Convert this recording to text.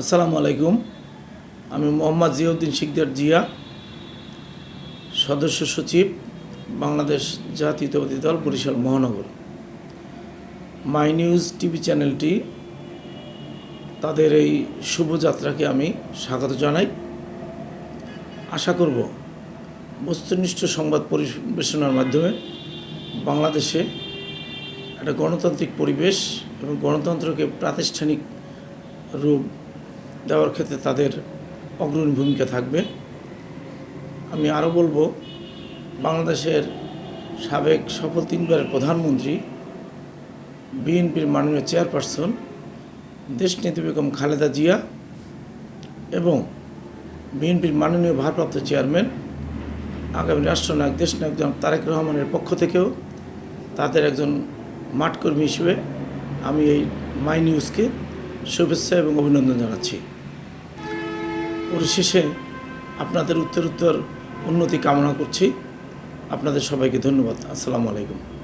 আসসালামু আলাইকুম। আমি মোহাম্মদ জিয়াউদ্দিন শিকদার জিয়া, সদস্য সচিব বাংলাদেশ জাতীয়তাবাদী দল, বরিশাল মহানগর। মাই নিউজ টিভি চ্যানেলটি, তাদের এই শুভযাত্রাকে আমি স্বাগত জানাই। আশা করব বস্তুনিষ্ঠ সংবাদ পরিবেশনার মাধ্যমে বাংলাদেশে একটা গণতান্ত্রিক পরিবেশ এবং গণতন্ত্রকে প্রাতিষ্ঠানিক রূপ দেওয়ার ক্ষেত্রে তাদের অগ্রণী ভূমিকা থাকবে। আমি আরও বলব, বাংলাদেশের সাবেক সফল তিনবারের প্রধানমন্ত্রী, বিএনপির মাননীয় চেয়ারপারসন দেশনেত্রী বেগম খালেদা জিয়া এবং বিএনপির মাননীয় ভারপ্রাপ্ত চেয়ারম্যান, আগামী রাষ্ট্রনায়ক, দেশনায়ক জনাব তারেক রহমানের পক্ষ থেকেও তাদের একজন মাঠকর্মী হিসেবে আমি এই মাই নিউজকে শুভেচ্ছা এবং অভিনন্দন জানাচ্ছি। পরিশেষে আপনাদের উত্তর উত্তর উন্নতি কামনা করছি। আপনাদের সবাইকে ধন্যবাদ। আসসালামু আলাইকুম।